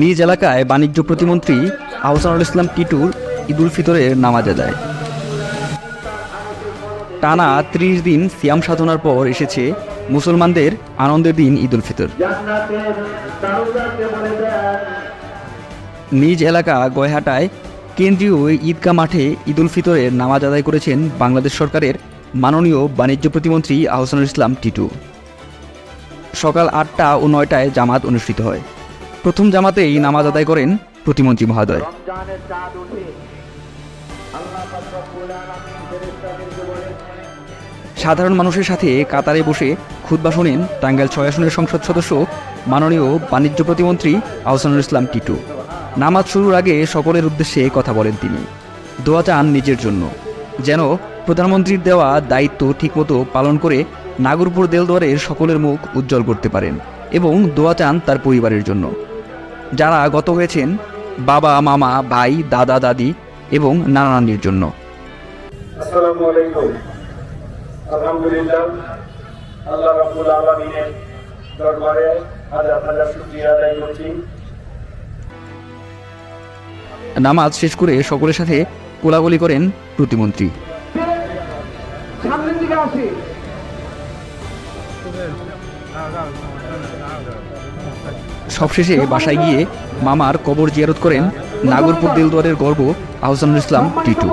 নিজ এলাকায় বাণিজ্য প্রতিমন্ত্রী আহসানুল ইসলাম টিটুর ঈদুল ফিতরের নামাজ আদায়। টানা ত্রিশ দিন সিয়াম সাধনার পর এসেছে মুসলমানদের আনন্দের দিন ঈদুল ফিতর। নিজ এলাকা গয়হাটায় কেন্দ্রীয় ঈদগাহ মাঠে ঈদুল ফিতরের নামাজ আদায় করেছেন বাংলাদেশ সরকারের মাননীয় বাণিজ্য প্রতিমন্ত্রী আহসানুল ইসলাম টিটু। সকাল আটটা ও নয়টায় জামাত অনুষ্ঠিত হয়। প্রথম জামাতেই নামাজ আদায় করেন প্রতিমন্ত্রী মহোদয়। সাধারণ মানুষের সাথে কাতারে বসে খুদ্া শোনেন টাঙ্গাইল ছয় আসনের সংসদ সদস্য মাননীয় বাণিজ্য প্রতিমন্ত্রী আহসানুল ইসলাম টিটু। নামাজ শুরুর আগে সকলের উদ্দেশ্যে কথা বলেন তিনি। দোয়া চান নিজের জন্য। যেন প্রধানমন্ত্রীর দেওয়া দায়িত্ব ঠিকমতো পালন করে নাগরপুর দেলদুয়ারের সকলের মুখ উজ্জ্বল করতে পারেন এবং দোয়া চান তার পরিবারের জন্য। যারা গত হয়েছেন বাবা মামা ভাই দাদা দাদি এবং নানা নানির জন্য। আসসালামু আলাইকুম। আলহামদুলিল্লাহ আল্লাহ রাব্বুল আলামিনের দরবারে হাজার হাজার শুকরিয়া আদায় করছি। নামাজ শেষ করে সকলের সাথে কোলাগুলি করেন প্রতিমন্ত্রী। সামনের দিকে আসি। সবশেষে বাসায় গিয়ে মামার কবর জিয়ারত করেন নাগরপুর দিলদুয়ারের গর্ব আহসানুল ইসলাম টিটু।